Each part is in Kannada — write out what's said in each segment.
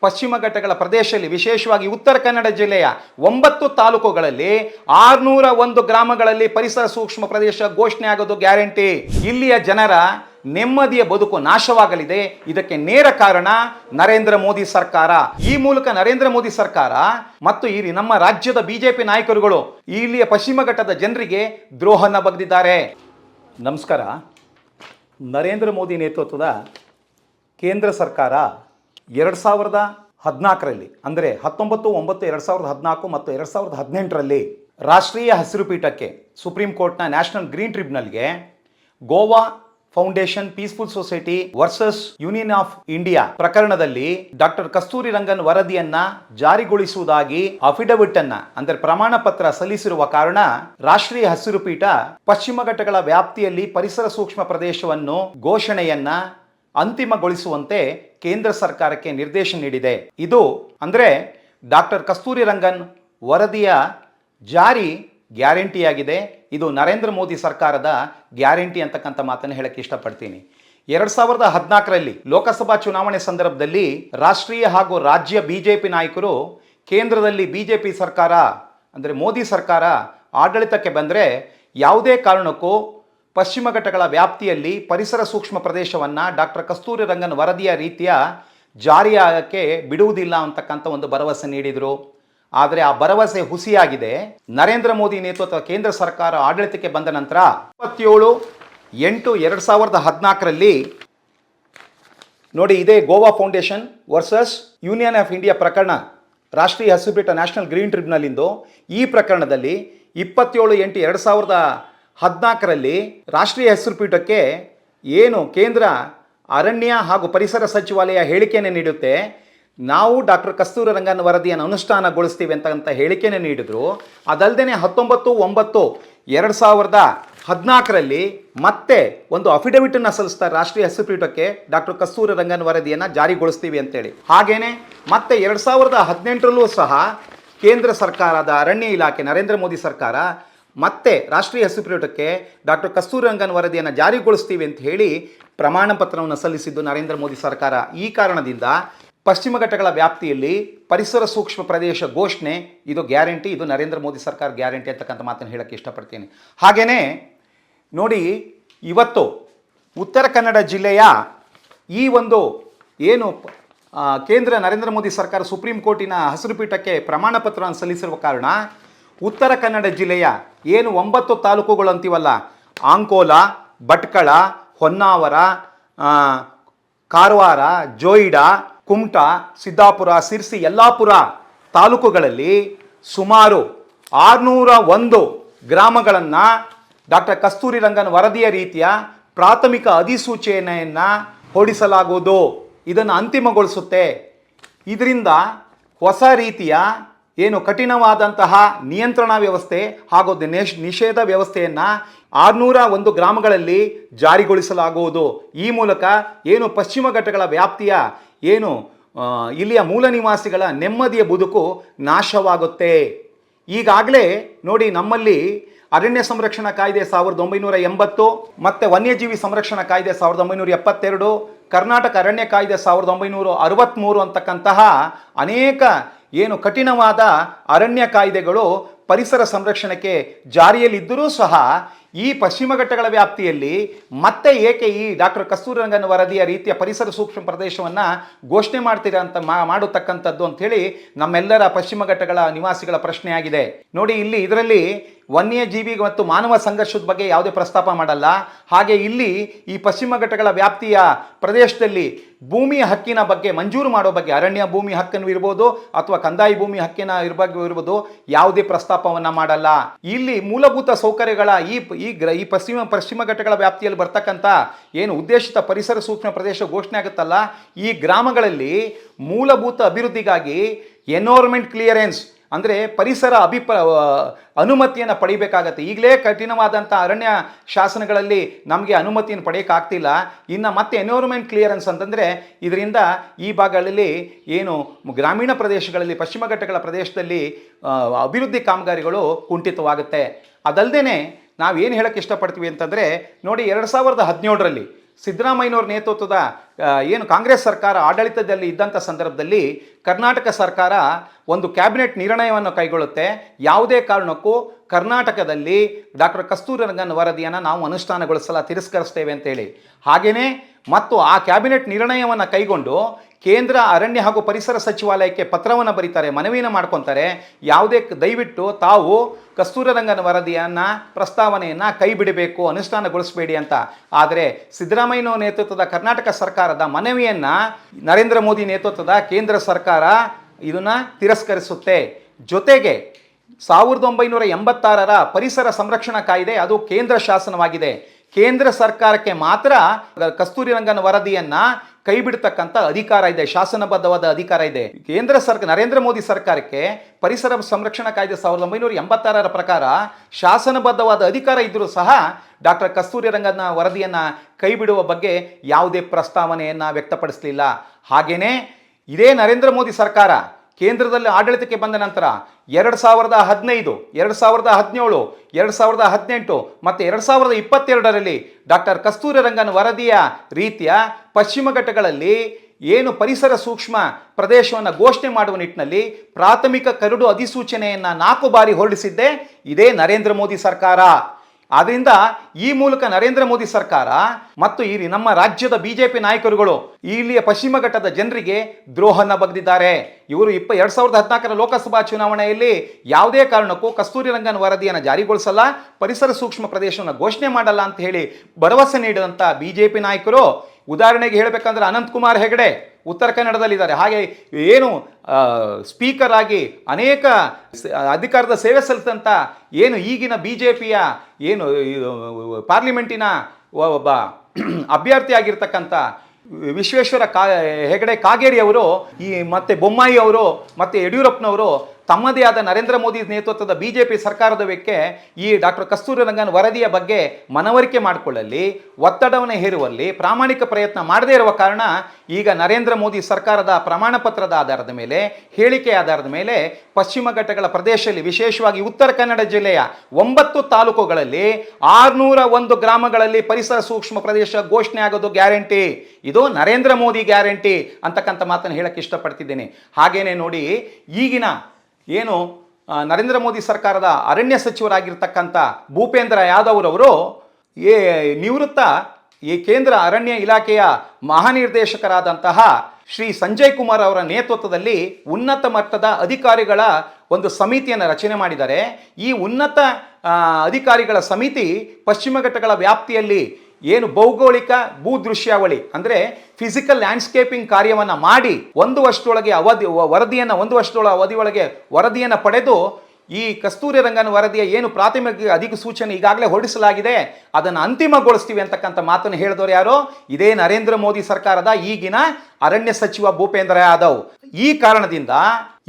ಪಶ್ಚಿಮ ಘಟ್ಟಗಳ ಪ್ರದೇಶದಲ್ಲಿ, ವಿಶೇಷವಾಗಿ ಉತ್ತರ ಕನ್ನಡ ಜಿಲ್ಲೆಯ ಒಂಬತ್ತು ತಾಲೂಕುಗಳಲ್ಲಿ ಆರುನೂರ ಒಂದು ಗ್ರಾಮಗಳಲ್ಲಿ ಪರಿಸರ ಸೂಕ್ಷ್ಮ ಪ್ರದೇಶ ಘೋಷಣೆ ಆಗೋದು ಗ್ಯಾರಂಟಿ. ಇಲ್ಲಿಯ ಜನರ ನೆಮ್ಮದಿಯ ಬದುಕು ನಾಶವಾಗಲಿದೆ. ಇದಕ್ಕೆ ನೇರ ಕಾರಣ ನರೇಂದ್ರ ಮೋದಿ ಸರ್ಕಾರ. ಈ ಮೂಲಕ ನರೇಂದ್ರ ಮೋದಿ ಸರ್ಕಾರ ಮತ್ತು ಈ ನಮ್ಮ ರಾಜ್ಯದ ಬಿಜೆಪಿ ನಾಯಕರುಗಳು ಇಲ್ಲಿಯ ಪಶ್ಚಿಮ ಘಟ್ಟದ ಜನರಿಗೆ ದ್ರೋಹನ ಬಗೆದಿದ್ದಾರೆ. ನಮಸ್ಕಾರ. ನರೇಂದ್ರ ಮೋದಿ ನೇತೃತ್ವದ ಕೇಂದ್ರ ಸರ್ಕಾರ ಎರಡು ಸಾವಿರದ ಹದಿನಾಲ್ಕರಲ್ಲಿ, ಅಂದರೆ ಹತ್ತೊಂಬತ್ತು, ಒಂಬತ್ತು, ಎರಡು ಸಾವಿರದ ಹದಿನಾಲ್ಕು ಮತ್ತು ಎರಡು ಸಾವಿರದ ಹದಿನೆಂಟರಲ್ಲಿ ರಾಷ್ಟ್ರೀಯ ಹಸಿರು ಪೀಠಕ್ಕೆ ಸುಪ್ರೀಂ ಕೋರ್ಟ್ನ national green ಟ್ರಿಬ್ಯುನಲ್ಗೆ Goa foundation peaceful society versus union of India ಪ್ರಕರಣದಲ್ಲಿ ಡಾಕ್ಟರ್ ಕಸ್ತೂರಿ ರಂಗನ್ ವರದಿಯನ್ನ ಜಾರಿಗೊಳಿಸುವುದಾಗಿ ಅಫಿಡವಿಟ್ ಅನ್ನ ಅಂದರೆ ಪ್ರಮಾಣ ಪತ್ರ ಸಲ್ಲಿಸಿರುವ ಕಾರಣ ರಾಷ್ಟ್ರೀಯ ಹಸಿರು ಪೀಠ ಪಶ್ಚಿಮ ಘಟ್ಟಗಳ ವ್ಯಾಪ್ತಿಯಲ್ಲಿ ಪರಿಸರ ಸೂಕ್ಷ್ಮ ಪ್ರದೇಶವನ್ನು ಘೋಷಣೆಯನ್ನ ಅಂತಿಮಗೊಳಿಸುವಂತೆ ಕೇಂದ್ರ ಸರ್ಕಾರಕ್ಕೆ ನಿರ್ದೇಶನ ನೀಡಿದೆ. ಇದು ಅಂದರೆ ಡಾಕ್ಟರ್ ಕಸ್ತೂರಿ ರಂಗನ್ ವರದಿಯ ಜಾರಿ ಗ್ಯಾರಂಟಿಯಾಗಿದೆ ಇದು ನರೇಂದ್ರ ಮೋದಿ ಸರ್ಕಾರದ ಗ್ಯಾರಂಟಿ ಅಂತಕ್ಕಂಥ ಮಾತನ್ನು ಹೇಳಕ್ಕೆ ಇಷ್ಟಪಡ್ತೀನಿ. ಎರಡು ಸಾವಿರದ ಹದಿನಾಲ್ಕರಲ್ಲಿ ಲೋಕಸಭಾ ಚುನಾವಣೆ ಸಂದರ್ಭದಲ್ಲಿ ರಾಷ್ಟ್ರೀಯ ಹಾಗೂ ರಾಜ್ಯ ಬಿಜೆಪಿ ನಾಯಕರು ಕೇಂದ್ರದಲ್ಲಿ ಬಿಜೆಪಿ ಸರ್ಕಾರ ಅಂದರೆ ಮೋದಿ ಸರ್ಕಾರ ಆಡಳಿತಕ್ಕೆ ಬಂದರೆ ಯಾವುದೇ ಕಾರಣಕ್ಕೂ ಪಶ್ಚಿಮ ಘಟ್ಟಗಳ ವ್ಯಾಪ್ತಿಯಲ್ಲಿ ಪರಿಸರ ಸೂಕ್ಷ್ಮ ಪ್ರದೇಶವನ್ನು ಡಾಕ್ಟರ್ ಕಸ್ತೂರಿ ರಂಗನ್ ವರದಿಯ ರೀತಿಯ ಜಾರಿಯಾಗಕ್ಕೆ ಬಿಡುವುದಿಲ್ಲ ಅಂತಕ್ಕಂಥ ಒಂದು ಭರವಸೆ ನೀಡಿದರು. ಆದರೆ ಆ ಭರವಸೆ ಹುಸಿಯಾಗಿದೆ. ನರೇಂದ್ರ ಮೋದಿ ನೇತೃತ್ವ ಕೇಂದ್ರ ಸರ್ಕಾರ ಆಡಳಿತಕ್ಕೆ ಬಂದ ನಂತರ ಇಪ್ಪತ್ತೇಳು ಎಂಟು ಎರಡು ಸಾವಿರದ ಹದಿನಾಲ್ಕರಲ್ಲಿ ನೋಡಿ ಇದೇ Goa foundation versus union of India ಪ್ರಕರಣ, ರಾಷ್ಟ್ರೀಯ ಹಸಿರುಪೀಠ ನ್ಯಾಷನಲ್ ಗ್ರೀನ್ ಟ್ರಿಬ್ಯುನಲಿಂದು ಈ ಪ್ರಕರಣದಲ್ಲಿ ಇಪ್ಪತ್ತೇಳು ಎಂಟು ಎರಡು ಸಾವಿರದ ಹದಿನಾಲ್ಕರಲ್ಲಿ ರಾಷ್ಟ್ರೀಯ ಹೆಸರು ಪೀಠಕ್ಕೆ ಏನು ಕೇಂದ್ರ ಅರಣ್ಯ ಹಾಗೂ ಪರಿಸರ ಸಚಿವಾಲಯ ಹೇಳಿಕೆಯನ್ನು ನೀಡುತ್ತೆ. ನಾವು ಡಾಕ್ಟರ್ ಕಸ್ತೂರಿ ರಂಗನ್ ವರದಿಯನ್ನು ಅನುಷ್ಠಾನಗೊಳಿಸ್ತೀವಿ ಅಂತಕ್ಕಂಥ ಹೇಳಿಕೆಯನ್ನು ನೀಡಿದರು. ಅದಲ್ಲದೆ ಹತ್ತೊಂಬತ್ತು, ಒಂಬತ್ತು, ಎರಡು ಸಾವಿರದ ಹದಿನಾಲ್ಕರಲ್ಲಿ ಮತ್ತೆ ಒಂದು ಅಫಿಡವಿಟನ್ನು ಸಲ್ಲಿಸ್ತಾರೆ ರಾಷ್ಟ್ರೀಯ ಹಸಿರುಪೀಠಕ್ಕೆ ಡಾಕ್ಟರ್ ಕಸ್ತೂರಿ ರಂಗನ್ ವರದಿಯನ್ನು ಜಾರಿಗೊಳಿಸ್ತೀವಿ ಅಂತೇಳಿ. ಹಾಗೇನೆ ಮತ್ತೆ ಎರಡು ಸಾವಿರದ ಹದಿನೆಂಟರಲ್ಲೂ ಸಹ ಕೇಂದ್ರ ಸರ್ಕಾರದ ಅರಣ್ಯ ಇಲಾಖೆ, ನರೇಂದ್ರ ಮೋದಿ ಸರ್ಕಾರ ಮತ್ತೆ ರಾಷ್ಟ್ರೀಯ ಹಸಿರುಪೀಠಕ್ಕೆ ಡಾಕ್ಟರ್ ಕಸ್ತೂರಿ ರಂಗನ್ ವರದಿಯನ್ನು ಜಾರಿಗೊಳಿಸ್ತೀವಿ ಅಂತ ಹೇಳಿ ಪ್ರಮಾಣ ಪತ್ರವನ್ನು ಸಲ್ಲಿಸಿದ್ದು ನರೇಂದ್ರ ಮೋದಿ ಸರ್ಕಾರ. ಈ ಕಾರಣದಿಂದ ಪಶ್ಚಿಮ ಘಟ್ಟಗಳ ವ್ಯಾಪ್ತಿಯಲ್ಲಿ ಪರಿಸರ ಸೂಕ್ಷ್ಮ ಪ್ರದೇಶ ಘೋಷಣೆ, ಇದು ಗ್ಯಾರಂಟಿ, ಇದು ನರೇಂದ್ರ ಮೋದಿ ಸರ್ಕಾರ ಗ್ಯಾರಂಟಿ ಅಂತಕ್ಕಂಥ ಮಾತನ್ನು ಹೇಳೋಕ್ಕೆ ಇಷ್ಟಪಡ್ತೀನಿ. ಹಾಗೆಯೇ ನೋಡಿ, ಇವತ್ತು ಉತ್ತರ ಕನ್ನಡ ಜಿಲ್ಲೆಯ ಈ ಒಂದು ಏನು ಕೇಂದ್ರ ನರೇಂದ್ರ ಮೋದಿ ಸರ್ಕಾರ ಸುಪ್ರೀಂ ಕೋರ್ಟಿನ ಹಸಿರು ಪೀಠಕ್ಕೆ ಪ್ರಮಾಣ ಪತ್ರವನ್ನು ಸಲ್ಲಿಸಿರುವ ಕಾರಣ ಉತ್ತರ ಕನ್ನಡ ಜಿಲ್ಲೆಯ ಏನು ಒಂಬತ್ತು ತಾಲೂಕುಗಳು ಅಂತೀವಲ್ಲ? ಆಂಕೋಲ ಭಟ್ಕಳ, ಹೊನ್ನಾವರ ಕಾರವಾರ, ಜೋಯಿಡಾ, ಕುಮಟಾ, ಸಿದ್ದಾಪುರ, ಸಿರ್ಸಿ, ಯಲ್ಲಾಪುರ ತಾಲೂಕುಗಳಲ್ಲಿ ಸುಮಾರು ಆರುನೂರ ಒಂದು ಗ್ರಾಮಗಳನ್ನು ಡಾಕ್ಟರ್ ಕಸ್ತೂರಿ ರಂಗನ್ ವರದಿಯ ರೀತಿಯ ಪ್ರಾಥಮಿಕ ಅಧಿಸೂಚನೆಯನ್ನು ಹೊಡಿಸಲಾಗುವುದು ಇದನ್ನು ಅಂತಿಮಗೊಳಿಸುತ್ತೆ. ಇದರಿಂದ ಹೊಸ ರೀತಿಯ ಏನು ಕಠಿಣವಾದಂತಹ ನಿಯಂತ್ರಣ ವ್ಯವಸ್ಥೆ ಹಾಗೂ ನಿಷ್- ನಿಷೇಧ ವ್ಯವಸ್ಥೆಯನ್ನು ಆರುನೂರ ಒಂದು ಗ್ರಾಮಗಳಲ್ಲಿ ಜಾರಿಗೊಳಿಸಲಾಗುವುದು. ಈ ಮೂಲಕ ಏನು ಪಶ್ಚಿಮ ಘಟ್ಟಗಳ ವ್ಯಾಪ್ತಿಯ ಏನು ಇಲ್ಲಿಯ ಮೂಲ ನಿವಾಸಿಗಳ ನೆಮ್ಮದಿಯ ಬದುಕು ನಾಶವಾಗುತ್ತೆ. ಈಗಾಗಲೇ ನೋಡಿ ನಮ್ಮಲ್ಲಿ ಅರಣ್ಯ ಸಂರಕ್ಷಣಾ ಕಾಯ್ದೆ ಸಾವಿರದ ಒಂಬೈನೂರ ಎಂಬತ್ತು ಮತ್ತು ವನ್ಯಜೀವಿ ಸಂರಕ್ಷಣಾ ಕಾಯ್ದೆ ಸಾವಿರದ ಒಂಬೈನೂರ ಎಪ್ಪತ್ತೆರಡು, ಕರ್ನಾಟಕ ಅರಣ್ಯ ಕಾಯ್ದೆ ಸಾವಿರದ ಒಂಬೈನೂರ ಅರವತ್ತ್ಮೂರು ಅಂತಕ್ಕಂತಹ ಅನೇಕ ಏನು ಕಠಿಣವಾದ ಅರಣ್ಯ ಕಾಯ್ದೆಗಳು ಪರಿಸರ ಸಂರಕ್ಷಣೆಗೆ ಜಾರಿಯಲ್ಲಿದ್ದರೂ ಸಹ ಈ ಪಶ್ಚಿಮ ಘಟ್ಟಗಳ ವ್ಯಾಪ್ತಿಯಲ್ಲಿ ಮತ್ತೆ ಏಕೆ ಈ ಡಾಕ್ಟರ್ ಕಸ್ತೂರಿರಂಗನ್ ವರದಿಯ ರೀತಿಯ ಪರಿಸರ ಸೂಕ್ಷ್ಮ ಪ್ರದೇಶವನ್ನು ಘೋಷಣೆ ಮಾಡ್ತೀರಾ ಅಂತ ಮಾ ಮಾಡತಕ್ಕಂಥದ್ದು ಅಂಥೇಳಿ ನಮ್ಮೆಲ್ಲರ ಪಶ್ಚಿಮ ಘಟ್ಟಗಳ ನಿವಾಸಿಗಳ ಪ್ರಶ್ನೆಯಾಗಿದೆ. ನೋಡಿ, ಇಲ್ಲಿ ಇದರಲ್ಲಿ ವನ್ಯಜೀವಿ ಮತ್ತು ಮಾನವ ಸಂಘರ್ಷದ ಬಗ್ಗೆ ಯಾವುದೇ ಪ್ರಸ್ತಾಪ ಮಾಡಲ್ಲ. ಹಾಗೆ ಇಲ್ಲಿ ಈ ಪಶ್ಚಿಮ ಘಟ್ಟಗಳ ವ್ಯಾಪ್ತಿಯ ಪ್ರದೇಶದಲ್ಲಿ ಭೂಮಿ ಹಕ್ಕಿನ ಬಗ್ಗೆ ಮಂಜೂರು ಮಾಡೋ ಬಗ್ಗೆ, ಅರಣ್ಯ ಭೂಮಿ ಹಕ್ಕನ್ನು ಇರ್ಬೋದು ಅಥವಾ ಕಂದಾಯಿ ಭೂಮಿ ಹಕ್ಕಿನ ಇರ್ಬೋದು ಇರ್ಬೋದು ಯಾವುದೇ ಪ್ರಸ್ತಾಪವನ್ನು ಮಾಡಲ್ಲ. ಇಲ್ಲಿ ಮೂಲಭೂತ ಸೌಕರ್ಯಗಳ ಈ ಈ ಗ್ರ, ಈ ಪಶ್ಚಿಮ ಪಶ್ಚಿಮ ಘಟ್ಟಗಳ ವ್ಯಾಪ್ತಿಯಲ್ಲಿ ಬರ್ತಕ್ಕಂಥ ಏನು ಉದ್ದೇಶಿತ ಪರಿಸರ ಸೂಕ್ಷ್ಮ ಪ್ರದೇಶ ಘೋಷಣೆ ಆಗುತ್ತಲ್ಲ, ಈ ಗ್ರಾಮಗಳಲ್ಲಿ ಮೂಲಭೂತ ಅಭಿವೃದ್ಧಿಗಾಗಿ ಎನ್ವೈರ್ಮೆಂಟ್ ಕ್ಲಿಯರೆನ್ಸ್ ಅಂದರೆ ಪರಿಸರ ಅಭಿಪ್ರ ಅನುಮತಿಯನ್ನು ಪಡಿಬೇಕಾಗತ್ತೆ. ಈಗಲೇ ಕಠಿಣವಾದಂಥ ಅರಣ್ಯ ಶಾಸನಗಳಲ್ಲಿ ನಮಗೆ ಅನುಮತಿಯನ್ನು ಪಡೆಯೋಕ್ಕಾಗ್ತಿಲ್ಲ. ಇನ್ನು ಮತ್ತೆ ಎನ್ವೈರ್ಮೆಂಟ್ ಕ್ಲಿಯರೆನ್ಸ್ ಅಂತಂದರೆ ಇದರಿಂದ ಈ ಭಾಗಗಳಲ್ಲಿ ಏನು ಗ್ರಾಮೀಣ ಪ್ರದೇಶಗಳಲ್ಲಿ, ಪಶ್ಚಿಮ ಘಟ್ಟಗಳ ಪ್ರದೇಶದಲ್ಲಿ ಅಭಿವೃದ್ಧಿ ಕಾಮಗಾರಿಗಳು ಕುಂಠಿತವಾಗುತ್ತೆ. ಅದಲ್ಲದೆ ನಾವು ಏನು ಹೇಳಕ್ಕೆ ಇಷ್ಟಪಡ್ತೀವಿ ಅಂತಂದರೆ ನೋಡಿ ಎರಡು ಸಾವಿರದ ಹದಿನೇಳರಲ್ಲಿ ಸಿದ್ದರಾಮಯ್ಯನವ್ರ ನೇತೃತ್ವದ ಏನು ಕಾಂಗ್ರೆಸ್ ಸರ್ಕಾರ ಆಡಳಿತದಲ್ಲಿ ಇದ್ದಂಥ ಸಂದರ್ಭದಲ್ಲಿ ಕರ್ನಾಟಕ ಸರ್ಕಾರ ಒಂದು ಕ್ಯಾಬಿನೆಟ್ ನಿರ್ಣಯವನ್ನು ಕೈಗೊಳ್ಳುತ್ತೆ. ಯಾವುದೇ ಕಾರಣಕ್ಕೂ ಕರ್ನಾಟಕದಲ್ಲಿ ಡಾಕ್ಟರ್ ಕಸ್ತೂರಿ ರಂಗನ್ ವರದಿಯನ್ನು ನಾವು ಅನುಷ್ಠಾನಗೊಳಿಸಲ ತಿರಸ್ಕರಿಸ್ತೇವೆ ಅಂತೇಳಿ. ಹಾಗೆಯೇ ಮತ್ತು ಆ ಕ್ಯಾಬಿನೆಟ್ ನಿರ್ಣಯವನ್ನು ಕೈಗೊಂಡು ಕೇಂದ್ರ ಅರಣ್ಯ ಹಾಗೂ ಪರಿಸರ ಸಚಿವಾಲಯಕ್ಕೆ ಪತ್ರವನ್ನು ಬರೀತಾರೆ, ಮನವಿಯನ್ನು ಮಾಡ್ಕೊತಾರೆ. ಯಾವುದೇ ದಯವಿಟ್ಟು ತಾವು ಕಸ್ತೂರರಂಗನ ವರದಿಯನ್ನ, ಪ್ರಸ್ತಾವನೆಯನ್ನು ಕೈ ಬಿಡಬೇಕು ಅನುಷ್ಠಾನಗೊಳಿಸಬೇಡಿ ಅಂತ. ಆದರೆ ಸಿದ್ದರಾಮಯ್ಯ ನೇತೃತ್ವದ ಕರ್ನಾಟಕ ಸರ್ಕಾರದ ಮನವಿಯನ್ನು ನರೇಂದ್ರ ಮೋದಿ ನೇತೃತ್ವದ ಕೇಂದ್ರ ಸರ್ಕಾರ ಇದನ್ನು ತಿರಸ್ಕರಿಸುತ್ತೆ. ಜೊತೆಗೆ ಸಾವಿರದ ಒಂಬೈನೂರ ಎಂಬತ್ತಾರರ ಪರಿಸರ ಸಂರಕ್ಷಣಾ ಕಾಯ್ದೆ ಅದು ಕೇಂದ್ರ ಶಾಸನವಾಗಿದೆ. ಕೇಂದ್ರ ಸರ್ಕಾರಕ್ಕೆ ಮಾತ್ರ ಕಸ್ತೂರಿ ರಂಗನ ವರದಿಯನ್ನ ಕೈ ಬಿಡ್ತಕ್ಕಂಥ ಅಧಿಕಾರ ಇದೆ, ಶಾಸನಬದ್ಧವಾದ ಅಧಿಕಾರ ಇದೆ. ಕೇಂದ್ರ ಸರ್ಕಾರ ನರೇಂದ್ರ ಮೋದಿ ಸರ್ಕಾರಕ್ಕೆ ಪರಿಸರ ಸಂರಕ್ಷಣಾ ಕಾಯ್ದೆ ಸಾವಿರದ ಒಂಬೈನೂರ ಎಂಬತ್ತಾರರ ಪ್ರಕಾರ ಶಾಸನಬದ್ಧವಾದ ಅಧಿಕಾರ ಇದ್ದರೂ ಸಹ ಡಾಕ್ಟರ್ ಕಸ್ತೂರಿ ರಂಗನ ವರದಿಯನ್ನು ಕೈ ಬಿಡುವ ಬಗ್ಗೆ ಯಾವುದೇ ಪ್ರಸ್ತಾವನೆಯನ್ನು ವ್ಯಕ್ತಪಡಿಸಲಿಲ್ಲ. ಹಾಗೆಯೇ ಇದೇ ನರೇಂದ್ರ ಮೋದಿ ಸರ್ಕಾರ ಕೇಂದ್ರದಲ್ಲಿ ಆಡಳಿತಕ್ಕೆ ಬಂದ ನಂತರ ಎರಡು ಸಾವಿರದ ಹದಿನೈದು, ಎರಡು ಸಾವಿರದ ಹದಿನೇಳು, ಎರಡು ಸಾವಿರದ ಹದಿನೆಂಟು ಮತ್ತು ಎರಡು ಸಾವಿರದ ಇಪ್ಪತ್ತೆರಡರಲ್ಲಿ ಡಾಕ್ಟರ್ ಕಸ್ತೂರಿ ರಂಗನ್ ವರದಿಯ ರೀತಿಯ ಪಶ್ಚಿಮ ಘಟ್ಟಗಳಲ್ಲಿ ಏನು ಪರಿಸರ ಸೂಕ್ಷ್ಮ ಪ್ರದೇಶವನ್ನು ಘೋಷಣೆ ಮಾಡುವ ನಿಟ್ಟಿನಲ್ಲಿ ಪ್ರಾಥಮಿಕ ಕರಡು ಅಧಿಸೂಚನೆಯನ್ನು ನಾಲ್ಕು ಬಾರಿ ಹೊರಡಿಸಿದ್ದೆ. ಇದೇ ನರೇಂದ್ರ ಮೋದಿ ಸರ್ಕಾರ. ಆದ್ರಿಂದ ಈ ಮೂಲಕ ನರೇಂದ್ರ ಮೋದಿ ಸರ್ಕಾರ ಮತ್ತು ಈ ನಮ್ಮ ರಾಜ್ಯದ ಬಿಜೆಪಿ ನಾಯಕರುಗಳು ಇಲ್ಲಿಯ ಪಶ್ಚಿಮ ಘಟ್ಟದ ಜನರಿಗೆ ದ್ರೋಹನ ಬಗೆದಿದ್ದಾರೆ. ಇವರು ಇಪ್ಪ, ಎರಡ್ ಸಾವಿರದ ಹದಿನಾಲ್ಕರ ಲೋಕಸಭಾ ಚುನಾವಣೆಯಲ್ಲಿ ಯಾವುದೇ ಕಾರಣಕ್ಕೂ ಕಸ್ತೂರಿ ರಂಗನ್ ವರದಿಯನ್ನು ಜಾರಿಗೊಳಿಸಲ್ಲ, ಪರಿಸರ ಸೂಕ್ಷ್ಮ ಪ್ರದೇಶವನ್ನು ಘೋಷಣೆ ಮಾಡಲ್ಲ ಅಂತ ಹೇಳಿ ಭರವಸೆ ನೀಡಿದಂಥ ಬಿಜೆಪಿ ನಾಯಕರು, ಉದಾಹರಣೆಗೆ ಹೇಳಬೇಕಂದ್ರೆ ಅನಂತ್ ಕುಮಾರ್ ಹೆಗಡೆ. ಉತ್ತರ ಕನ್ನಡದಲ್ಲಿದ್ದಾರೆ. ಹಾಗೆ ಏನು ಸ್ಪೀಕರ್ ಆಗಿ ಅನೇಕ ಅಧಿಕಾರದ ಸೇವೆ ಸಲ್ಲಿಸಿದಂಥ ಏನು ಈಗಿನ ಬಿ ಜೆ ಪಿಯ ಏನು ಪಾರ್ಲಿಮೆಂಟಿನ ಒಬ್ಬ ಅಭ್ಯರ್ಥಿ ಆಗಿರ್ತಕ್ಕಂಥ ವಿಶ್ವೇಶ್ವರ ಕಾ, ಹೆಗಡೆ ಕಾಗೇರಿ ಅವರು ಈ ಮತ್ತೆ ಬೊಮ್ಮಾಯಿ ಅವರು, ಮತ್ತೆ ಯಡಿಯೂರಪ್ಪನವರು ತಮ್ಮದೇ ಆದ ನರೇಂದ್ರ ಮೋದಿ ನೇತೃತ್ವದ ಬಿಜೆಪಿ ಸರ್ಕಾರದ ವ್ಯಕ್ತಿ ಈ ಡಾಕ್ಟರ್ ಕಸ್ತೂರಿ ರಂಗನ್ ವರದಿಯ ಬಗ್ಗೆ ಮನವರಿಕೆ ಮಾಡಿಕೊಳ್ಳಲಿ, ಒತ್ತಡವನ್ನು ಹೇರುವಲ್ಲಿ ಪ್ರಾಮಾಣಿಕ ಪ್ರಯತ್ನ ಮಾಡದೇ ಇರುವ ಕಾರಣ ಈಗ ನರೇಂದ್ರ ಮೋದಿ ಸರ್ಕಾರದ ಪ್ರಮಾಣ ಪತ್ರದ ಆಧಾರದ ಮೇಲೆ, ಹೇಳಿಕೆ ಆಧಾರದ ಮೇಲೆ ಪಶ್ಚಿಮ ಘಟ್ಟಗಳ ಪ್ರದೇಶದಲ್ಲಿ ವಿಶೇಷವಾಗಿ ಉತ್ತರ ಕನ್ನಡ ಜಿಲ್ಲೆಯ ಒಂಬತ್ತು ತಾಲೂಕುಗಳಲ್ಲಿ ಆರುನೂರ ಒಂದು ಗ್ರಾಮಗಳಲ್ಲಿ ಪರಿಸರ ಸೂಕ್ಷ್ಮ ಪ್ರದೇಶ ಘೋಷಣೆ ಆಗೋದು ಗ್ಯಾರಂಟಿ. ಇದು ನರೇಂದ್ರ ಮೋದಿ ಗ್ಯಾರಂಟಿ ಅಂತಕ್ಕಂಥ ಮಾತನ್ನು ಹೇಳಕ್ಕೆ ಇಷ್ಟಪಡ್ತಿದ್ದೇನೆ. ಹಾಗೇನೆ ನೋಡಿ, ಈಗಿನ ಏನು ನರೇಂದ್ರ ಮೋದಿ ಸರ್ಕಾರದ ಅರಣ್ಯ ಸಚಿವರಾಗಿರ್ತಕ್ಕಂಥ ಭೂಪೇಂದ್ರ ಯಾದವ್ ರವರು ಏ, ನಿವೃತ್ತ ಈ ಕೇಂದ್ರ ಅರಣ್ಯ ಇಲಾಖೆಯ ಮಹಾನಿರ್ದೇಶಕರಾದಂತಹ ಶ್ರೀ ಸಂಜಯ್ ಕುಮಾರ್ ಅವರ ನೇತೃತ್ವದಲ್ಲಿ ಉನ್ನತ ಮಟ್ಟದ ಅಧಿಕಾರಿಗಳ ಒಂದು ಸಮಿತಿಯನ್ನು ರಚನೆ ಮಾಡಿದ್ದಾರೆ. ಈ ಉನ್ನತ ಅಧಿಕಾರಿಗಳ ಸಮಿತಿ ಪಶ್ಚಿಮ ಘಟ್ಟಗಳ ವ್ಯಾಪ್ತಿಯಲ್ಲಿ ಏನು ಭೌಗೋಳಿಕ ಭೂದೃಶ್ಯಾವಳಿ ಅಂದರೆ ಫಿಸಿಕಲ್ ಲ್ಯಾಂಡ್ಸ್ಕೇಪಿಂಗ್ ಕಾರ್ಯವನ್ನು ಮಾಡಿ ಒಂದು ವರ್ಷದೊಳಗೆ ಅವಧಿ ವರದಿಯನ್ನು, ಒಂದು ವರ್ಷದೊಳ ಅವಧಿಯೊಳಗೆ ವರದಿಯನ್ನು ಪಡೆದು ಈ ಕಸ್ತೂರಿ ರಂಗನ ವರದಿಯ ಏನು ಪ್ರಾಥಮಿಕ ಅಧಿಸೂಚನೆ ಈಗಾಗಲೇ ಹೊರಡಿಸಲಾಗಿದೆ, ಅದನ್ನು ಅಂತಿಮಗೊಳಿಸ್ತೀವಿ ಅಂತಕ್ಕಂಥ ಮಾತನ್ನು ಹೇಳಿದವರು ಯಾರು? ಇದೇ ನರೇಂದ್ರ ಮೋದಿ ಸರ್ಕಾರದ ಈಗಿನ ಅರಣ್ಯ ಸಚಿವ ಭೂಪೇಂದ್ರ ಯಾದವ್. ಈ ಕಾರಣದಿಂದ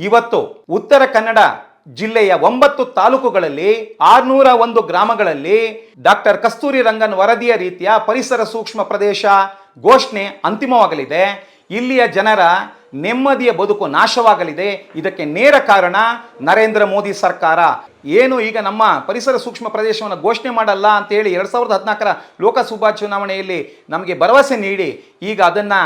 ಇವತ್ತು ಉತ್ತರ ಕನ್ನಡ ಜಿಲ್ಲೆಯ ಒಂಬತ್ತು ತಾಲೂಕುಗಳಲ್ಲಿ ಆರ್ನೂರ ಒಂದು ಗ್ರಾಮಗಳಲ್ಲಿ ಡಾಕ್ಟರ್ ಕಸ್ತೂರಿ ರಂಗನ್ ವರದಿಯ ರೀತಿಯ ಪರಿಸರ ಸೂಕ್ಷ್ಮ ಪ್ರದೇಶ ಘೋಷಣೆ ಅಂತಿಮವಾಗಲಿದೆ. ಇಲ್ಲಿಯ ಜನರ ನೆಮ್ಮದಿಯ ಬದುಕು ನಾಶವಾಗಲಿದೆ. ಇದಕ್ಕೆ ನೇರ ಕಾರಣ ನರೇಂದ್ರ ಮೋದಿ ಸರ್ಕಾರ. ಏನು ಈಗ ನಮ್ಮ ಪರಿಸರ ಸೂಕ್ಷ್ಮ ಪ್ರದೇಶವನ್ನು ಘೋಷಣೆ ಮಾಡಲ್ಲ ಅಂತೇಳಿ ಎರಡು ಸಾವಿರದ ಹದಿನಾಲ್ಕರ ಲೋಕಸಭಾ ಚುನಾವಣೆಯಲ್ಲಿ ನಮಗೆ ಭರವಸೆ ನೀಡಿ ಈಗ ಅದನ್ನು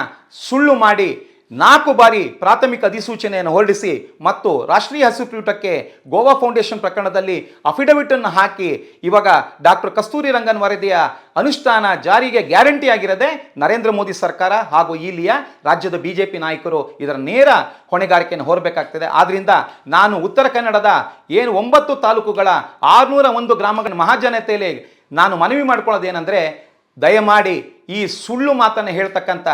ಸುಳ್ಳು ಮಾಡಿ ನಾಲ್ಕು ಬಾರಿ ಪ್ರಾಥಮಿಕ ಅಧಿಸೂಚನೆಯನ್ನು ಹೊರಡಿಸಿ ಮತ್ತು ರಾಷ್ಟ್ರೀಯ ಹಸಿಪೀಠಕ್ಕೆ ಗೋವಾ ಫೌಂಡೇಶನ್ ಪ್ರಕರಣದಲ್ಲಿ ಅಫಿಡವಿಟನ್ನು ಹಾಕಿ ಇವಾಗ ಡಾಕ್ಟರ್ ಕಸ್ತೂರಿ ರಂಗನ್ ವರದಿಯ ಅನುಷ್ಠಾನ ಜಾರಿಗೆ ಗ್ಯಾರಂಟಿ ಆಗಿರದೆ ನರೇಂದ್ರ ಮೋದಿ ಸರ್ಕಾರ ಹಾಗೂ ಇಲ್ಲಿಯ ರಾಜ್ಯದ ಬಿಜೆಪಿ ನಾಯಕರು ಇದರ ನೇರ ಹೊಣೆಗಾರಿಕೆಯನ್ನು ಹೊರಬೇಕಾಗ್ತದೆ. ಆದ್ದರಿಂದ ನಾನು ಉತ್ತರ ಕನ್ನಡದ ಏನು ಒಂಬತ್ತು ತಾಲೂಕುಗಳ ಆರುನೂರ ಒಂದು ಗ್ರಾಮಗಳ ಮಹಾಜನತೆಯಲ್ಲಿ ನಾನು ಮನವಿ ಮಾಡ್ಕೊಳ್ಳೋದೇನೆಂದರೆ ದಯಮಾಡಿ ಈ ಸುಳ್ಳು ಮಾತನ್ನು ಹೇಳ್ತಕ್ಕಂಥ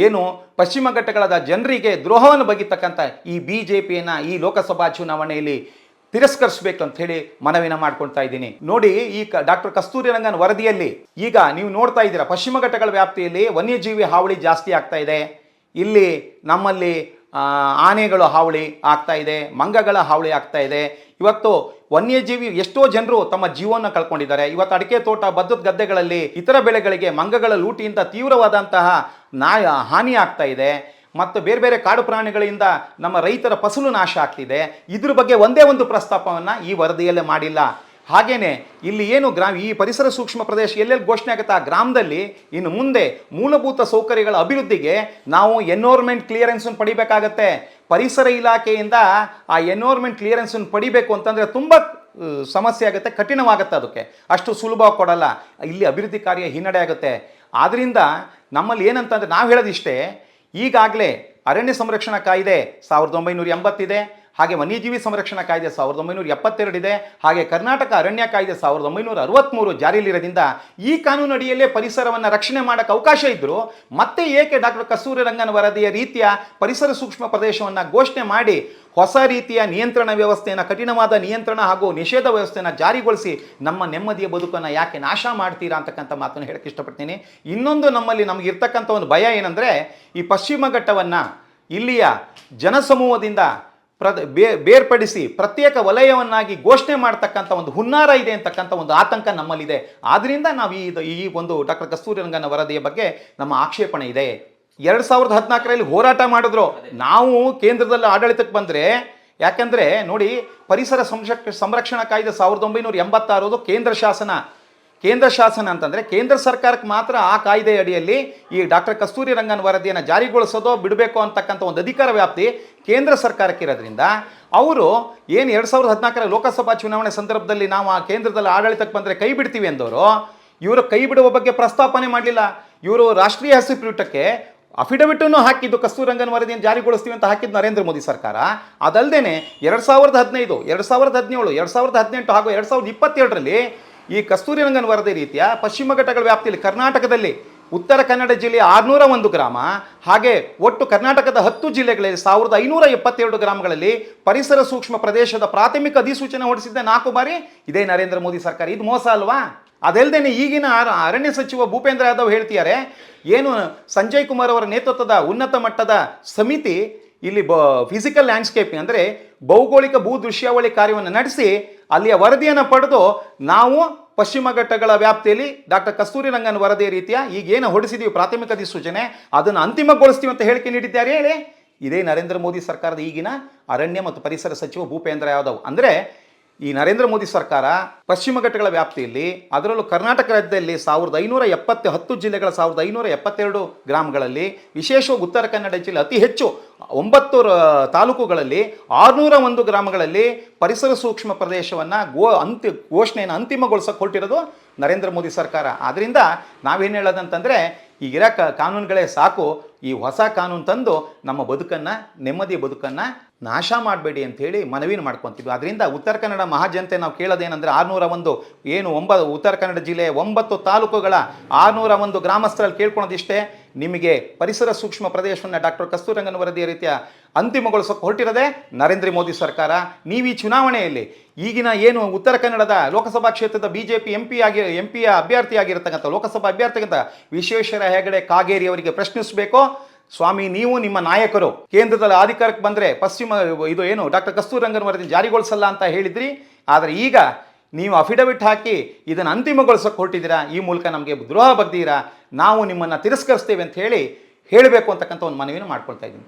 ಏನು ಪಶ್ಚಿಮ ಘಟ್ಟಗಳಾದ ಜನರಿಗೆ ದ್ರೋಹವನ್ನು ಬಗೆತಕ್ಕಂಥ ಈ ಬಿ ಜೆ ಪಿಯನ್ನು ಈ ಲೋಕಸಭಾ ಚುನಾವಣೆಯಲ್ಲಿ ತಿರಸ್ಕರಿಸಬೇಕು ಅಂತ ಹೇಳಿ ಮನವಿನ ಮಾಡ್ಕೊಳ್ತಾ ಇದ್ದೀನಿ. ನೋಡಿ, ಈ ಡಾಕ್ಟರ್ ಕಸ್ತೂರಿ ರಂಗನ್ ವರದಿಯಲ್ಲಿ ಈಗ ನೀವು ನೋಡ್ತಾ ಇದ್ದೀರಾ, ಪಶ್ಚಿಮ ಘಟ್ಟಗಳ ವ್ಯಾಪ್ತಿಯಲ್ಲಿ ವನ್ಯಜೀವಿ ಹಾವಳಿ ಜಾಸ್ತಿ ಆಗ್ತಾ ಇದೆ. ಇಲ್ಲಿ ನಮ್ಮಲ್ಲಿ ಆನೆಗಳು ಹಾವಳಿ ಆಗ್ತಾ ಇದೆ, ಮಂಗಗಳ ಹಾವಳಿ ಆಗ್ತಾ ಇದೆ. ಇವತ್ತು ವನ್ಯಜೀವಿ ಎಷ್ಟೋ ಜನರು ತಮ್ಮ ಜೀವನ ಕಳ್ಕೊಂಡಿದ್ದಾರೆ. ಇವತ್ತು ಅಡಿಕೆ ತೋಟ ಬದ್ದದ ಗದ್ದೆಗಳಲ್ಲಿ ಇತರ ಬೆಳೆಗಳಿಗೆ ಮಂಗಗಳ ಲೂಟಿಯಿಂದ ತೀವ್ರವಾದಂತಹ ನಾಯ, ಹಾನಿ ಆಗ್ತಾ ಇದೆ. ಮತ್ತು ಬೇರೆ ಬೇರೆ ಕಾಡು ಪ್ರಾಣಿಗಳಿಂದ ನಮ್ಮ ರೈತರ ಫಸಲು ನಾಶ ಆಗ್ತಿದೆ. ಇದ್ರ ಬಗ್ಗೆ ಒಂದೇ ಒಂದು ಪ್ರಸ್ತಾಪವನ್ನು ಈ ವರದಿಯಲ್ಲೇ ಮಾಡಿಲ್ಲ. ಹಾಗೇನೆ ಇಲ್ಲಿ ಏನು ಗ್ರಾಮ ಈ ಪರಿಸರ ಸೂಕ್ಷ್ಮ ಪ್ರದೇಶ ಎಲ್ಲೆಲ್ಲಿ ಘೋಷಣೆ ಆಗುತ್ತೆ ಆ ಗ್ರಾಮದಲ್ಲಿ ಇನ್ನು ಮುಂದೆ ಮೂಲಭೂತ ಸೌಕರ್ಯಗಳ ಅಭಿವೃದ್ಧಿಗೆ ನಾವು ಎನ್ವೈರ್ಮೆಂಟ್ ಕ್ಲಿಯರೆನ್ಸನ್ನು ಪಡಿಬೇಕಾಗತ್ತೆ. ಪರಿಸರ ಇಲಾಖೆಯಿಂದ ಆ ಎನ್ವೈರ್ಮೆಂಟ್ ಕ್ಲಿಯರೆನ್ಸನ್ನು ಪಡಿಬೇಕು ಅಂತಂದರೆ ತುಂಬ ಸಮಸ್ಯೆ ಆಗುತ್ತೆ, ಕಠಿಣವಾಗುತ್ತೆ ಅದಕ್ಕೆ. ಅಷ್ಟು ಸುಲಭ ಕೊಡಲ್ಲ. ಇಲ್ಲಿ ಅಭಿವೃದ್ಧಿ ಕಾರ್ಯ ಹಿನ್ನಡೆ ಆಗುತ್ತೆ. ಆದ್ದರಿಂದ ನಮ್ಮಲ್ಲಿ ಏನಂತಂದರೆ ನಾವು ಹೇಳೋದಿಷ್ಟೇ, ಈಗಾಗಲೇ ಅರಣ್ಯ ಸಂರಕ್ಷಣಾ ಕಾಯ್ದೆ ಸಾವಿರದ ಒಂಬೈನೂರ ಎಂಬತ್ತಿದೆ. ಹಾಗೆ ವನ್ಯಜೀವಿ ಸಂರಕ್ಷಣಾ ಕಾಯ್ದೆ ಸಾವಿರದ ಒಂಬೈನೂರ ಎಪ್ಪತ್ತೆರಡಿದೆ ಹಾಗೆ ಕರ್ನಾಟಕ ಅರಣ್ಯ ಕಾಯ್ದೆ ಸಾವಿರದ ಒಂಬೈನೂರ ಅರವತ್ತ್ಮೂರು ಜಾರಿಯಲ್ಲಿರೋದ್ರಿಂದ ಈ ಕಾನೂನು ಅಡಿಯಲ್ಲೇ ಪರಿಸರವನ್ನು ರಕ್ಷಣೆ ಮಾಡೋಕ್ಕೆ ಅವಕಾಶ ಇದ್ದರೂ ಮತ್ತೆ ಏಕೆ ಡಾಕ್ಟರ್ ಕಸ್ತೂರಿ ರಂಗನ್ ವರದಿಯ ರೀತಿಯ ಪರಿಸರ ಸೂಕ್ಷ್ಮ ಪ್ರದೇಶವನ್ನು ಘೋಷಣೆ ಮಾಡಿ ಹೊಸ ರೀತಿಯ ನಿಯಂತ್ರಣ ವ್ಯವಸ್ಥೆಯನ್ನು, ಕಠಿಣವಾದ ನಿಯಂತ್ರಣ ಹಾಗೂ ನಿಷೇಧ ವ್ಯವಸ್ಥೆಯನ್ನು ಜಾರಿಗೊಳಿಸಿ ನಮ್ಮ ನೆಮ್ಮದಿಯ ಬದುಕನ್ನು ಯಾಕೆ ನಾಶ ಮಾಡ್ತೀರಾ ಅಂತಕ್ಕಂಥ ಮಾತನ್ನು ಹೇಳಕ್ಕೆ ಇಷ್ಟಪಡ್ತೀನಿ. ಇನ್ನೊಂದು ನಮ್ಮಲ್ಲಿ ನಮಗೆ ಇರ್ತಕ್ಕಂಥ ಒಂದು ಭಯ ಏನಂದರೆ ಈ ಪಶ್ಚಿಮ ಘಟ್ಟವನ್ನು ಇಲ್ಲಿಯ ಜನಸಮೂಹದಿಂದ ಪ್ರದ ಬೇರ್ಪಡಿಸಿ ಪ್ರತ್ಯೇಕ ವಲಯವನ್ನಾಗಿ ಘೋಷಣೆ ಮಾಡ್ತಕ್ಕಂಥ ಒಂದು ಹುನ್ನಾರ ಇದೆ ಅಂತಕ್ಕಂಥ ಒಂದು ಆತಂಕ ನಮ್ಮಲ್ಲಿದೆ. ಆದ್ದರಿಂದ ನಾವು ಈ ಈ ಒಂದು ಡಾಕ್ಟರ್ ಕಸ್ತೂರಿ ರಂಗನ ವರದಿಯ ಬಗ್ಗೆ ನಮ್ಮ ಆಕ್ಷೇಪಣೆ ಇದೆ. ಎರಡು ಸಾವಿರದ ಹದಿನಾಲ್ಕರಲ್ಲಿ ಹೋರಾಟ ಮಾಡಿದ್ರು. ನಾವು ಕೇಂದ್ರದಲ್ಲಿ ಆಡಳಿತಕ್ಕೆ ಬಂದರೆ, ಯಾಕಂದರೆ ನೋಡಿ ಪರಿಸರ ಸಂರಕ್ಷ ಸಂರಕ್ಷಣಾ ಕಾಯ್ದೆ ಸಾವಿರದ ಒಂಬೈನೂರ ಎಂಬತ್ತಾರು ಕೇಂದ್ರ ಶಾಸನ ಕೇಂದ್ರ ಶಾಸನ ಅಂತಂದರೆ ಕೇಂದ್ರ ಸರ್ಕಾರಕ್ಕೆ ಮಾತ್ರ ಆ ಕಾಯ್ದೆ ಅಡಿಯಲ್ಲಿ ಈ ಡಾಕ್ಟರ್ ಕಸ್ತೂರಿ ರಂಗನ್ ವರದಿಯನ್ನು ಜಾರಿಗೊಳಿಸೋದೋ ಬಿಡಬೇಕು ಅಂತಕ್ಕಂಥ ಒಂದು ಅಧಿಕಾರ ವ್ಯಾಪ್ತಿ ಕೇಂದ್ರ ಸರ್ಕಾರಕ್ಕೆ ಇರೋದ್ರಿಂದ ಅವರು ಏನು ಎರಡು ಸಾವಿರದ ಹದಿನಾಲ್ಕರ ಲೋಕಸಭಾ ಚುನಾವಣೆ ಸಂದರ್ಭದಲ್ಲಿ ನಾವು ಆ ಕೇಂದ್ರದಲ್ಲಿ ಆಡಳಿತಕ್ಕೆ ಬಂದರೆ ಕೈ ಬಿಡ್ತೀವಿ ಎಂದವರು, ಇವರು ಕೈ ಬಿಡುವ ಬಗ್ಗೆ ಪ್ರಸ್ತಾಪನೆ ಮಾಡಲಿಲ್ಲ. ಇವರು ರಾಷ್ಟ್ರೀಯ ಹಸಿರು ಪೀಠಕ್ಕೆ ಅಫಿಡವಿಟನ್ನು ಹಾಕಿದ್ದು ಕಸ್ತೂರಂಗನ್ ವರದಿಯನ್ನು ಜಾರಿಗೊಳಿಸ್ತೀವಿ ಅಂತ ಹಾಕಿದ್ದು ನರೇಂದ್ರ ಮೋದಿ ಸರ್ಕಾರ. ಅದಲ್ಲದೆ ಎರಡು ಸಾವಿರದ ಹದಿನೈದು, ಎರಡು ಸಾವಿರದ ಹದಿನೇಳು, ಎರಡು ಸಾವಿರದ ಹದಿನೆಂಟು ಹಾಗೂ ಎರಡು ಸಾವಿರದ ಇಪ್ಪತ್ತೆರಡರಲ್ಲಿ ಈ ಕಸ್ತೂರಿ ರಂಗನ್ ವರದಿ ರೀತಿಯ ಪಶ್ಚಿಮ ಘಟ್ಟಗಳ ವ್ಯಾಪ್ತಿಯಲ್ಲಿ ಕರ್ನಾಟಕದಲ್ಲಿ ಉತ್ತರ ಕನ್ನಡ ಜಿಲ್ಲೆಯ ಆರುನೂರ ಒಂದು ಗ್ರಾಮ, ಹಾಗೆ ಒಟ್ಟು ಕರ್ನಾಟಕದ ಹತ್ತು ಜಿಲ್ಲೆಗಳಲ್ಲಿ ಸಾವಿರದ ಐನೂರ ಎಪ್ಪತ್ತೆರಡು ಗ್ರಾಮಗಳಲ್ಲಿ ಪರಿಸರ ಸೂಕ್ಷ್ಮ ಪ್ರದೇಶದ ಪ್ರಾಥಮಿಕ ಅಧಿಸೂಚನೆ ಹೊರಡಿಸಿದ್ದ ನಾಲ್ಕು ಬಾರಿ. ಇದೇ ನರೇಂದ್ರ ಮೋದಿ ಸರ್ಕಾರ, ಇದು ಮೋಸ ಅಲ್ವಾ? ಅದಲ್ಲದೆ ಈಗಿನ ಅರ- ಅರಣ್ಯ ಸಚಿವ ಭೂಪೇಂದ್ರ ಯಾದವ್ ಹೇಳ್ತಿದ್ದಾರೆ, ಏನು ಸಂಜಯ್ ಕುಮಾರ್ ಅವರ ನೇತೃತ್ವದ ಉನ್ನತ ಮಟ್ಟದ ಸಮಿತಿ ಇಲ್ಲಿ ಬ ಫಿಸಿಕಲ್ ಲ್ಯಾಂಡ್ಸ್ಕೇಪಿಂಗ್ ಅಂದರೆ ಭೌಗೋಳಿಕ ಭೂ ದೃಶ್ಯಾವಳಿ ಕಾರ್ಯವನ್ನು ನಡೆಸಿ ಅಲ್ಲಿಯ ವರದಿಯನ್ನು ಪಡೆದು ನಾವು ಪಶ್ಚಿಮ ಘಟ್ಟಗಳ ವ್ಯಾಪ್ತಿಯಲ್ಲಿ ಡಾಕ್ಟರ್ ಕಸ್ತೂರಿ ರಂಗನ್ ವರದಿ ರೀತಿಯ ಈಗ ಏನು ಹೊರಡಿಸಿದೀವಿ ಪ್ರಾಥಮಿಕ ಅಧಿಸೂಚನೆ, ಅದನ್ನು ಅಂತಿಮಗೊಳಿಸ್ತೀವಿ ಅಂತ ಹೇಳಿಕೆ ನೀಡಿದ್ದಾರೆ, ಹೇಳಿ. ಇದೇ ನರೇಂದ್ರ ಮೋದಿ ಸರ್ಕಾರದ ಈಗಿನ ಅರಣ್ಯ ಮತ್ತು ಪರಿಸರ ಸಚಿವ ಭೂಪೇಂದ್ರ ಯಾದವ್. ಅಂದರೆ ಈ ನರೇಂದ್ರ ಮೋದಿ ಸರ್ಕಾರ ಪಶ್ಚಿಮ ಘಟ್ಟಗಳ ವ್ಯಾಪ್ತಿಯಲ್ಲಿ, ಅದರಲ್ಲೂ ಕರ್ನಾಟಕ ರಾಜ್ಯದಲ್ಲಿ ಸಾವಿರದ ಐನೂರ ಎಪ್ಪತ್ತು ಹತ್ತು ಜಿಲ್ಲೆಗಳ ಸಾವಿರದ ಐನೂರ ಎಪ್ಪತ್ತೆರಡು ಗ್ರಾಮಗಳಲ್ಲಿ, ವಿಶೇಷವಾಗಿ ಉತ್ತರ ಕನ್ನಡ ಜಿಲ್ಲೆ, ಅತಿ ಹೆಚ್ಚು ಒಂಬತ್ತು ತಾಲೂಕುಗಳಲ್ಲಿ, ಆರುನೂರ ಒಂದು ಗ್ರಾಮಗಳಲ್ಲಿ ಪರಿಸರ ಸೂಕ್ಷ್ಮ ಪ್ರದೇಶವನ್ನು ಗೋ ಅಂತಿ, ಘೋಷಣೆಯನ್ನು ಅಂತಿಮಗೊಳಿಸಕ್ಕೆ ಹೊರಟಿರೋದು ನರೇಂದ್ರ ಮೋದಿ ಸರ್ಕಾರ. ಆದ್ದರಿಂದ ನಾವೇನು ಹೇಳೋದಂತಂದರೆ ಈಗಿರೋ ಕಾನೂನುಗಳೇ ಸಾಕು, ಈ ಹೊಸ ಕಾನೂನು ತಂದು ನಮ್ಮ ಬದುಕನ್ನು, ನೆಮ್ಮದಿಯ ಬದುಕನ್ನು ನಾಶ ಮಾಡಬೇಡಿ ಅಂಥೇಳಿ ಮನವಿನ ಮಾಡ್ಕೊತೀವಿ. ಅದರಿಂದ ಉತ್ತರ ಕನ್ನಡ ಮಹಾಜನತೆ ನಾವು ಕೇಳೋದೇನೆಂದರೆ ಆರುನೂರ ಒಂದು ಏನು ಒಂಬ, ಉತ್ತರ ಕನ್ನಡ ಜಿಲ್ಲೆಯ ಒಂಬತ್ತು ತಾಲೂಕುಗಳ ಆರುನೂರ ಒಂದು ಗ್ರಾಮಸ್ಥರಲ್ಲಿ ಕೇಳ್ಕೊಳೋದಿಷ್ಟೇ. ನಿಮಗೆ ಪರಿಸರ ಸೂಕ್ಷ್ಮ ಪ್ರದೇಶವನ್ನು ಡಾಕ್ಟರ್ ಕಸ್ತೂರಂಗನ್ ವರದಿಯ ರೀತಿಯ ಅಂತಿಮಗೊಳಿಸೋಕೆ ಹೊರಟಿರೋದೇ ನರೇಂದ್ರ ಮೋದಿ ಸರ್ಕಾರ. ನೀವು ಈ ಚುನಾವಣೆಯಲ್ಲಿ ಈಗಿನ ಏನು ಉತ್ತರ ಕನ್ನಡದ ಲೋಕಸಭಾ ಕ್ಷೇತ್ರದ B J P M P ಆಗಿ ಎಂ ಪಿಯ ಅಭ್ಯರ್ಥಿಯಾಗಿರ್ತಕ್ಕಂಥ ಲೋಕಸಭಾ ಅಭ್ಯರ್ಥಿಗಿಂತ ವಿಶ್ವೇಶ್ವರ ಹೆಗಡೆ ಕಾಗೇರಿ ಅವರಿಗೆ ಪ್ರಶ್ನಿಸಬೇಕು? ಸ್ವಾಮಿ, ನೀವು ನಿಮ್ಮ ನಾಯಕರು, ಕೇಂದ್ರದಲ್ಲಿ ಅಧಿಕಾರಕ್ಕೆ ಬಂದರೆ ಪಶ್ಚಿಮ, ಇದು ಏನು ಡಾಕ್ಟರ್ ಕಸ್ತೂರಂಗನ್ ವರದಿ ಜಾರಿಗೊಳಿಸಲ್ಲ ಅಂತ ಹೇಳಿದ್ರಿ. ಆದರೆ ಈಗ ನೀವು ಅಫಿಡವಿಟ್ ಹಾಕಿ ಇದನ್ನು ಅಂತಿಮಗೊಳಿಸೋಕೆ ಹೊರಟಿದ್ದೀರಾ, ಈ ಮೂಲಕ ನಮಗೆ ದ್ರೋಹ ಬಗ್ದೀರಾ ನಾವು ನಿಮ್ಮನ್ನು ತಿರಸ್ಕರಿಸ್ತೇವೆ ಅಂತ ಹೇಳಿ ಹೇಳಬೇಕು ಅಂತಕ್ಕಂಥ ಒಂದು ಮನವಿನ ಮಾಡ್ಕೊಳ್ತಾ ಇದ್ದೀನಿ.